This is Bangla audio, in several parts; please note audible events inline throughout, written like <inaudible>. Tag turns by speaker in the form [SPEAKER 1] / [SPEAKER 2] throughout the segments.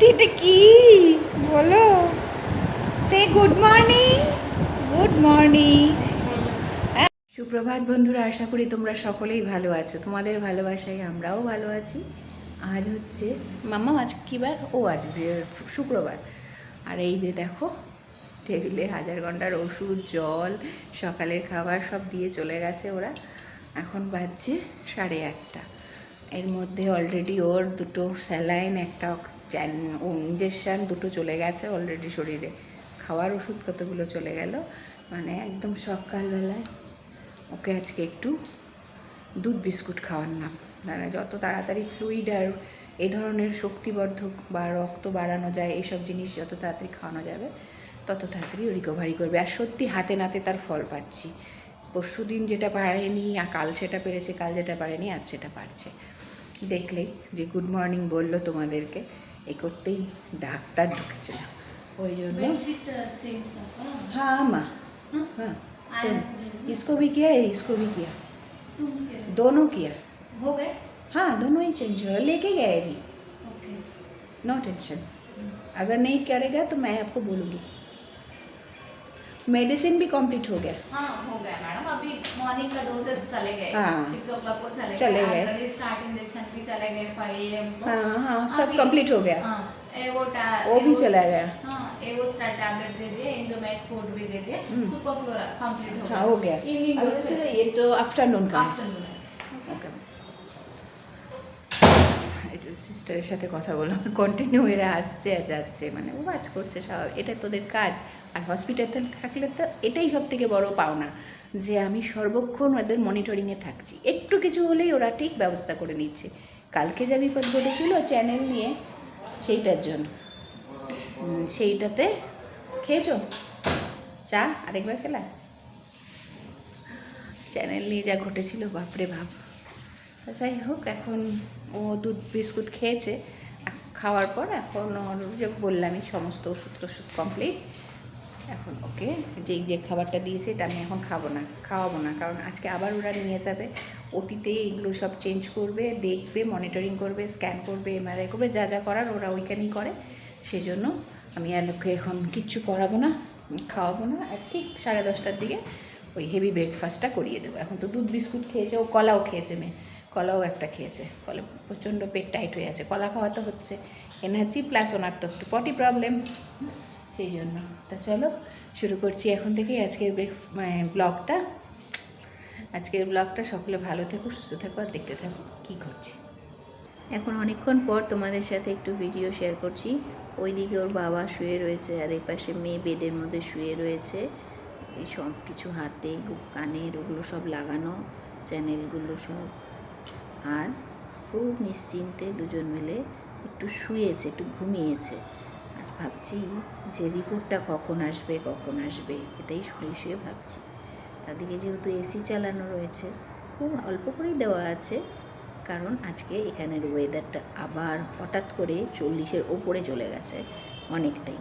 [SPEAKER 1] সত্যি এটা কি? বলো। Say good morning good morning সুপ্রভাত বন্ধুরা আশা করি তোমরা সকলেই ভালো আছো। তোমাদের ভালোবাসায় আমরাও ভালো আছি। আজ হচ্ছে মামা আজ কী বার? ও আজ শুক্রবার। আর এই যে দেখো টেবিলে হাজার ঘণ্টার ওষুধ জল সকালের খাবার সব দিয়ে চলে গেছে ওরা। এখন বাজছে সাড়ে আটটা। এর মধ্যে অলরেডি ওর দুটো স্যালাইন একটা ইঞ্জেকশান দুটো চলে গেছে অলরেডি শরীরে। খাওয়ার ওষুধ কতগুলো চলে গেল? মানে একদম সকালবেলায় ওকে আজকে একটু দুধ বিস্কুট খাওয়ার নাম মানে যত তাড়াতাড়ি ফ্লুইড আর এই ধরনের শক্তিবর্ধক বা রক্ত বাড়ানো যায় এইসব জিনিস যত তাড়াতাড়ি খাওয়ানো যাবে, তত তাড়াতাড়ি রিকভারি করবে। আর সত্যি হাতে নাতে তার ফল পাচ্ছি। পরশু দিন যেটা পারেনি আর কাল সেটা পেরেছে কাল যেটা পারেনি আজ সেটা পারছে দেখলেই যে গুড মর্নিং বললো তোমাদেরকে এই করতেই ডাক্তার ঢুকেছিল ওই জন্য
[SPEAKER 2] बेडशीट चेंज करता
[SPEAKER 1] हाँ माँ
[SPEAKER 2] हाँ?
[SPEAKER 1] हाँ
[SPEAKER 2] आया
[SPEAKER 1] दोनों।
[SPEAKER 2] भेजना।
[SPEAKER 1] इसको भी किया है इसको भी किया
[SPEAKER 2] तुम के
[SPEAKER 1] दोनों किया
[SPEAKER 2] हो गए
[SPEAKER 1] हाँ दोनों ही चेंज हुआ लेके गए अभी
[SPEAKER 2] ओके
[SPEAKER 1] नो टेंशन अगर नहीं करेगा तो मैं आपको बोलूँगी मेडिसिन भी कंप्लीट हो गया।
[SPEAKER 2] हाँ हो गया मैडम। अभी मॉर्निंग का डोसेस चले गए।
[SPEAKER 1] हाँ।
[SPEAKER 2] सिक्स ओ क्लॉक को चले
[SPEAKER 1] चले गए।
[SPEAKER 2] स्टार्ट इंजेक्शन भी चले गए फाइव
[SPEAKER 1] हाँ हाँ सब कंप्लीट हो गया।
[SPEAKER 2] हाँ वो टा-
[SPEAKER 1] वो भी चला गया।
[SPEAKER 2] हाँ एवो वो स्टार टैबलेट दे दिए इंजोमैक फ़ूड भी दे दिए। सुपर फ्लोरा कंप्लीट हो गया।
[SPEAKER 1] हाँ हो गया ये तो आफ्टरनून का।
[SPEAKER 2] आफ्टरनून
[SPEAKER 1] সিস্টারের সাথে কথা বললাম <laughs> কন্টিনিউ এরা আসছে আর যাচ্ছে মানে ও কাজ করছে, স্বাভাবিক, এটা তোদের কাজ। আর হসপিটালে থাকলে তো এটাই সব থেকে বড় পাওনা, যে আমি সর্বক্ষণ ওদের মনিটরিংয়ে থাকছি। একটু কিছু হলেই ওরা ঠিক ব্যবস্থা করে নিচ্ছে। কালকে যা বিপদ ঘটেছিল চ্যানেল নিয়ে, সেইটার জন্য। সেইটাতে খেয়েছো? চা? আরেকবার খেলা? চ্যানেল নিয়ে যা ঘটেছিল, বাপরে বাপ। যাই হোক, এখন ও দুধ বিস্কুট খেয়েছে। খাওয়ার পর এখন ওর যে বললামই সমস্ত ওষুধ টষুধ কমপ্লিট এখন ওকে যে যে খাবারটা দিয়েছে এটা আমি এখন খাব না, খাওয়াবো না। কারণ আজকে আবার ওরা নিয়ে যাবে। ওটিতে এগুলো সব চেঞ্জ করবে, দেখবে মনিটরিং করবে স্ক্যান করবে এমআরআই করবে, যা যা করার ওরা ওইখানেই করে। সেজন্য আমি আর ওকে এখন কিচ্ছু করাবো না, খাওয়াবো না। আর ঠিক সাড়ে দশটার দিকে ওই হেভি ব্রেকফাস্টটা করিয়ে দেবো। এখন তো দুধ বিস্কুট খেয়েছে, ও কলাও খেয়েছে মেয়ে। কলাও একটা খেয়েছে। ফলে প্রচণ্ড পেট টাইট হয়ে আছে। কলা খাওয়া তো হচ্ছে। এনার্জি প্লাস ওনার তো একটু পটি প্রবলেম। সেই জন্য। তা চলো, শুরু করছি এখন থেকেই আজকের মানে ব্লগটা। আজকের ব্লগটা সকলে ভালো থেকো, সুস্থ থাকো আর দেখতে থাকো কী করছে এখন অনেকক্ষণ পর তোমাদের সাথে একটু ভিডিও শেয়ার করছি। ওইদিকে ওর বাবা শুয়ে রয়েছে আর এই পাশে মেয়ে বেডের মধ্যে শুয়ে রয়েছে। এই সব কিছু হাতে কানের, ওগুলো সব লাগানো। চ্যানেলগুলো সব। আর খুব নিশ্চিন্তে দুজন মিলে একটু শুয়েছে, একটু ঘুমিয়েছে। আর ভাবছি যে রিপোর্টটা কখন আসবে কখন আসবে, এটাই শুয়ে শুয়ে ভাবছি। ওদিকে যেহেতু এসি চালানো রয়েছে, খুব অল্প করেই দেওয়া আছে, কারণ আজকে এখানের ওয়েদারটা আবার হঠাৎ করে চল্লিশের ওপরে চলে গেছে অনেকটাই।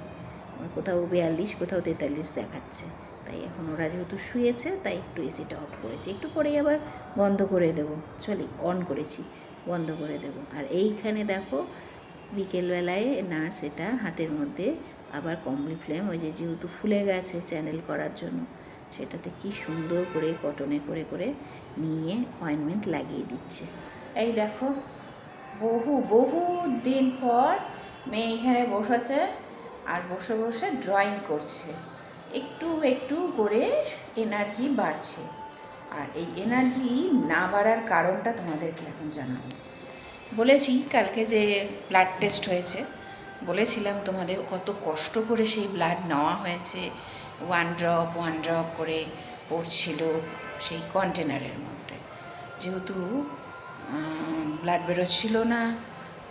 [SPEAKER 1] কোথাও বিয়াল্লিশ, কোথাও তেতাল্লিশ দেখাচ্ছে। তাই এখন ওরা যেহেতু শুয়েছে, তাই একটু এসিটা অফ করেছি। একটু পরেই আবার বন্ধ করে দেবো। চলি অন করেছি, বন্ধ করে দেব। আর এইখানে দেখো, বিকেলবেলায় নার্স এটা হাতের মধ্যে আবার কমলি ফ্লেম ওই যে যেহেতু ফুলে গেছে চ্যানেল করার জন্য, সেটাতে কি সুন্দর করে কটনে করে করে নিয়ে অয়েনমেন্ট লাগিয়ে দিচ্ছে। এই দেখো, বহু বহু দিন পর মেয়ে এখানে বসেছে আর বসে বসে ড্রয়িং করছে। একটু একটু করে এনার্জি বাড়ছে। আর এই এনার্জি না বাড়ার কারণটা তোমাদেরকে এখন জানাব। বলেছি কালকে যে ব্লাড টেস্ট হয়েছে, বলেছিলাম তোমাদের কত কষ্ট করে সেই ব্লাড নেওয়া হয়েছে। ওয়ান ড্রপ ওয়ান ড্রপ করে পড়ছিল সেই কন্টেনারের মধ্যে। যেহেতু ব্লাড বেরোচ্ছিল না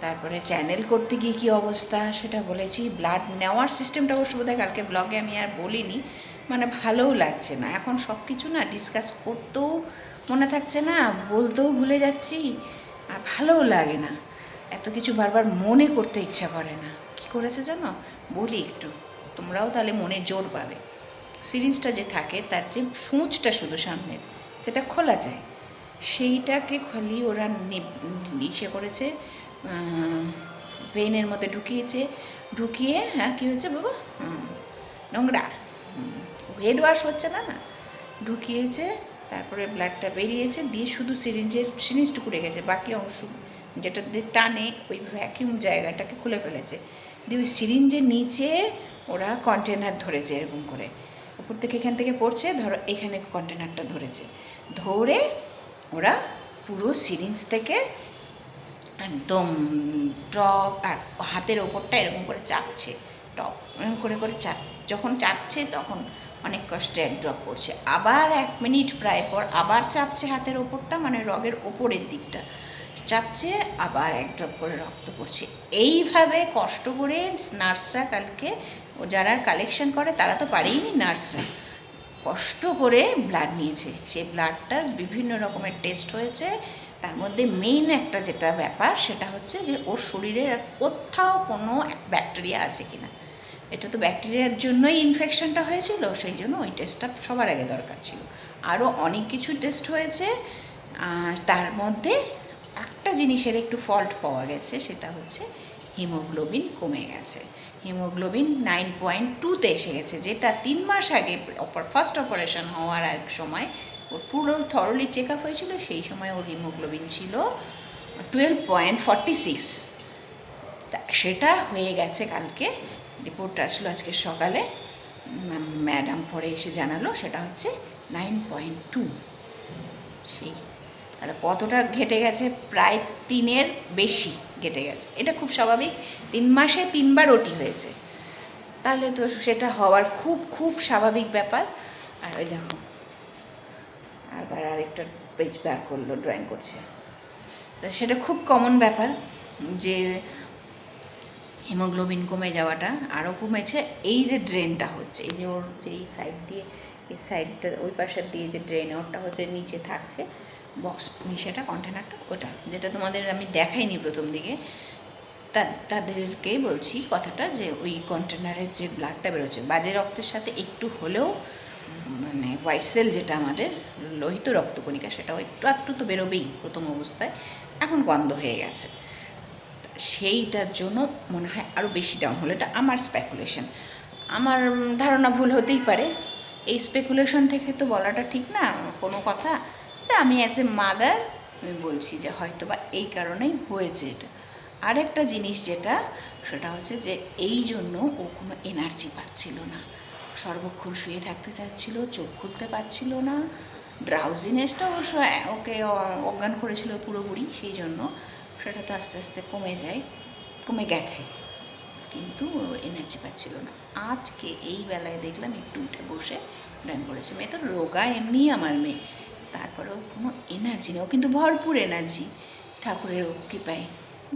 [SPEAKER 1] তারপরে চ্যানেল করতে গিয়ে কী অবস্থা সেটা বলেছি। ব্লাড নেওয়ার সিস্টেমটা অবশ্য বোধহয় কালকে ব্লগে আমি আর বলিনি। মানে ভালোও লাগছে না। এখন সব কিছু না ডিসকাস করতেও মনে থাকছে না, বলতেও ভুলে যাচ্ছি আর ভালোও লাগে না। এত কিছু বারবার মনে করতে ইচ্ছা করে না। কি করেছে জানো? বলি একটু, তোমরাও তাহলে মনে জোর পাবে। সিরিঞ্জটা যে থাকে, তার যে সূঁচটা শুধু সামনের যেটা খোলা যায়, সেইটাকে খালি ওরা ইসে করেছে। ভেইনের মধ্যে ঢুকিয়েছে, ঢুকিয়ে হ্যাঁ কী হয়েছে বাবা? নোংরা। হেড ওয়াশ হচ্ছে না না। ঢুকিয়েছে, তারপরে ব্লাডটা বেরিয়েছে, দিয়ে শুধু সিরিঞ্জের সিরিঞ্জটুকু রেখেছে, বাকি অংশ যেটা দিয়ে টানে, ওই ভ্যাকিউম জায়গাটাকে খুলে ফেলেছে। দিয়ে ওই সিরিঞ্জের নিচে ওরা কন্টেনার ধরেছে এরকম করে। উপর থেকে এখান থেকে পড়ছে, ধরো এখানে কন্টেনারটা ধরেছে। ধরে ওরা পুরো সিরিঞ্জ থেকে একদম টপ আর হাতের ওপরটা এরকম করে চাপছে টপ এরকম করে করে চাপ, যখন চাপছে তখন অনেক কষ্টে এক ড্রপ পড়ছে। আবার এক মিনিট প্রায় পর আবার চাপছে হাতের ওপরটা মানে রগের ওপরের দিকটা। চাপছে, আবার এক ড্রপ করে রক্ত পড়ছে। এইভাবে কষ্ট করে নার্সরা কালকে ও যারা কালেকশন করে তারা তো পারেইনি নার্সরা। কষ্ট করে ব্লাড নিয়েছে। সেই ব্লাডটার বিভিন্ন রকমের টেস্ট হয়েছে। তার মধ্যে মেইন একটা যেটা ব্যাপার, সেটা হচ্ছে যে ওর শরীরের কোথাও কোনো ব্যাকটেরিয়া আছে কিনা। এটা তো ব্যাকটেরিয়ার জন্যই ইনফেকশনটা হয়েছিল, সেই জন্য ওই টেস্টটা সবার আগে দরকার ছিল। আরও অনেক কিছু টেস্ট হয়েছে তার মধ্যে একটা জিনিসের একটু ফল্ট পাওয়া গেছে, সেটা হচ্ছে হিমোগ্লোবিন কমে গেছে। হিমোগ্লোবিন নাইন পয়েন্ট টুতে এসে গেছে, যেটা তিন মাস আগে ফার্স্ট অপারেশন হওয়ার এক সময় ওর পুরো থরলি চেক আপ হয়েছিল, সেই সময় ওর হিমোগ্লোবিন ছিল টুয়েলভ পয়েন্ট ফর্টি সিক্স তা সেটা হয়ে গেছে কালকে রিপোর্ট আসলো আজকে সকালে। ম্যাডাম পরে এসে জানালো, সেটা হচ্ছে নাইন পয়েন্ট টু সেই, তাহলে কতটা ঘেটে গেছে? প্রায় তিনের বেশি ঘেটে গেছে। এটা খুব স্বাভাবিক, তিন মাসে তিনবার ওটি হয়েছে। তাহলে তো সেটা হওয়ার খুব খুব স্বাভাবিক ব্যাপার। আর ওই দেখো আবার আরেকটা পেজ ব্যাক করল ড্রয়িং করছে। সেটা খুব কমন ব্যাপার যে হিমোগ্লোবিন কমে যাওয়াটা আরও কমেছে। এই যে ড্রেনটা হচ্ছে, এই যে ওর যে এই সাইড দিয়ে, এই সাইডটা ওই পাশের দিয়ে যে ড্রেন ওরটা হচ্ছে নিচে থাকছে। বক্স সেটা কন্টেনারটা ওটা, যেটা তোমাদের আমি দেখাইনি প্রথম দিকে। তাদেরকেই বলছি কথাটা যে ওই কন্টেনারের যে ব্লাডটা বেরোচ্ছে, বাজে রক্তের সাথে একটু হলেও মানে হোয়াইট সেল যেটা আমাদের লোহিত রক্তকণিকা, সেটাও একটু একটু তো বেরোবেই প্রথম অবস্থায়, এখন বন্ধ হয়ে গেছে। সেইটার জন্য মনে হয় আরও বেশি ডাউন হলো। এটা আমার স্পেকুলেশন আমার ধারণা ভুল হতেই পারে। এই স্পেকুলেশন থেকে তো বলাটা ঠিক না, কোনো কথা। আমি অ্যাজ এ মাদার আমি বলছি যে হয়তো বা এই কারণেই হয়েছে এটা। আরেকটা জিনিস যেটা, সেটা হচ্ছে যে এই জন্য ও কোনো এনার্জি পাচ্ছিল না। সর্বক্ষণ শুয়ে থাকতে চাচ্ছিল, চোখ খুলতে পারছিল না। ড্রাউজিনেসটা অবশ্য ওকে অজ্ঞান করেছিল পুরোপুরি, সেই জন্য সেটা তো আস্তে আস্তে কমে যায়, কমে গেছে। কিন্তু এনার্জি পাচ্ছিল না। আজকে এই বেলায় দেখলাম একটু উঠে বসে ড্রয়িং করেছে মেয়ে। তো রোগা, এমনি আমার মেয়ে। তারপরেও কোনো এনার্জি নেই। ও কিন্তু ভরপুর এনার্জি ঠাকুরের কৃপায়।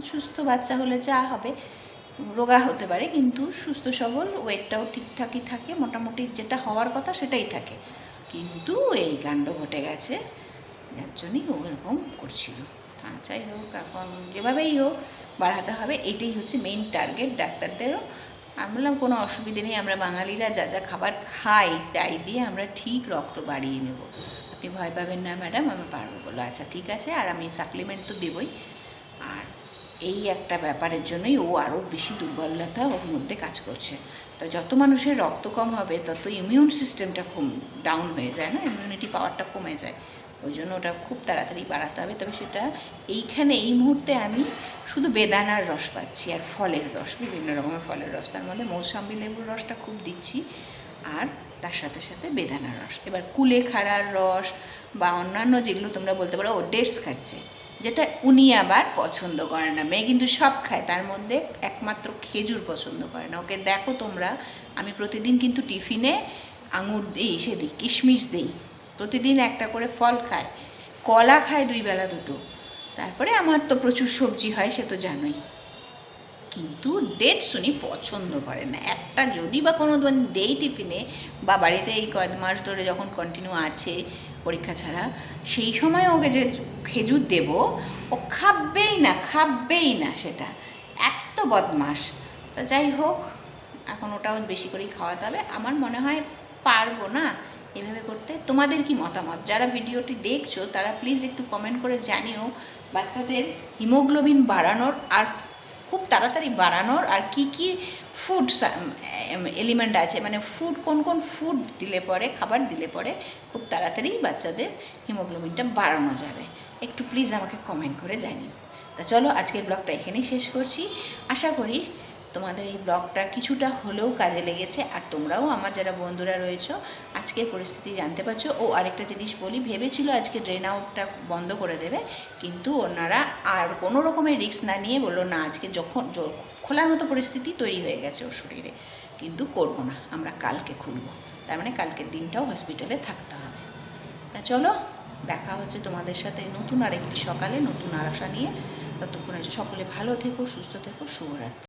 [SPEAKER 1] সুস্থ বাচ্চা হলে যা হবে। রোগা হতে পারে, কিন্তু সুস্থ সবল ওয়েটটাও ঠিকঠাকই থাকে, মোটামুটি যেটা হওয়ার কথা সেটাই থাকে। কিন্তু এই কাণ্ড ঘটে গেছে, যার জন্যই ও এরকম করছিল। যাই হোক, এখন যেভাবেই হোক, বাড়াতে হবে, এটাই হচ্ছে মেইন টার্গেট ডাক্তারদেরও। আমি বললাম, কোনো অসুবিধে নেই, আমরা বাঙালিরা যা যা খাবার খাই, তাই দিয়ে আমরা ঠিক রক্ত বাড়িয়ে নেব। আপনি ভয় পাবেন না ম্যাডাম আমি পারব বলল আচ্ছা ঠিক আছে, আর আমি সাপ্লিমেন্ট তো দেবই। এই একটা ব্যাপারের জন্যই ও আরও বেশি দুর্বলতা ওর মধ্যে কাজ করছে। তো যত মানুষের রক্ত কম হবে, তত ইমিউন সিস্টেমটা কম ডাউন হয়ে যায়, না? ইমিউনিটি পাওয়ারটা কমে যায়। ওই জন্য ওটা খুব তাড়াতাড়ি বাড়াতে হবে। তবে সেটা এইখানে, এই মুহূর্তে আমি শুধু বেদানার রস পাচ্ছি আর ফলের রস, বিভিন্ন রকমের ফলের রস। তার মধ্যে মৌসাম্বি লেবুর রসটা খুব দিচ্ছি আর তার সাথে সাথে বেদানার রস। এবার কুলে খাড়ার রস বা অন্যান্য যেগুলো তোমরা বলতে পারো, ও ডেটস খাচ্ছে যেটা উনি আবার পছন্দ করে না। মেয়ে কিন্তু সব খায়, তার মধ্যে একমাত্র খেজুর পছন্দ করে না। ওকে দেখো তোমরা, আমি প্রতিদিন কিন্তু টিফিনে আঙুর দিই, সে দিই, কিশমিশ দিই। প্রতিদিন একটা করে ফল খায়। কলা খায় দুই বেলা দুটো। তারপরে আমার তো প্রচুর সবজি হয়, সে তো জানোই। কিন্তু ডেট শুনি পছন্দ করে না। একটা যদি বা কোনো দিন দেই টিফিনে বা বাড়িতে এই কয়েক মাস ধরে যখন কন্টিনিউ আছে পরীক্ষা ছাড়া, সেই সময় ওকে যে খেজুর দেব, ও খাবেই না খাবেই না সেটা। এত বদমাস তা যাই হোক, এখন ওটাও বেশি করেই খাওয়াতে হবে। আমার মনে হয় পারব না এভাবে করতে। তোমাদের কি মতামত? যারা ভিডিওটি দেখছ, তারা প্লিজ একটু কমেন্ট করে জানিও। বাচ্চাদের হিমোগ্লোবিন বাড়ানোর আর খুব তাড়াতাড়ি বাড়ানোর আর কি কি ফুড এলিমেন্ট আছে? মানে ফুড কোন কোন ফুড দিলে পরে, খাবার দিলে পরে খুব তাড়াতাড়ি বাচ্চাদের হিমোগ্লোবিনটা বাড়ানো যাবে। একটু প্লিজ আমাকে কমেন্ট করে জানিও। তা চলো, আজকের ব্লগটা এখানেই শেষ করছি। আশা করি তোমাদের এই ব্লগটা কিছুটা হলেও কাজে লেগেছে, আর তোমরাও আমার যারা বন্ধুরা রয়েছো, আজকের পরিস্থিতি জানতে পারছ। ও আরেকটা জিনিস বলি, ভেবেছিল আজকে ড্রেন আউটটা বন্ধ করে দেবে, কিন্তু ওনারা আর কোনো রকমের রিস্ক না নিয়ে বলল, না, আজকে যখন খোলার মতো পরিস্থিতি তৈরি হয়ে গেছে ওর শরীরে, কিন্তু করব না, আমরা কালকে খুলবো। তার মানে কালকের দিনটাও হসপিটালে থাকতে হবে। তা চলো, দেখা হচ্ছে তোমাদের সাথে নতুন আরেকটি সকালে, নতুন আশা নিয়ে। ততক্ষণে সকলে ভালো থেকো, সুস্থ থেকো, শুভরাত্রি।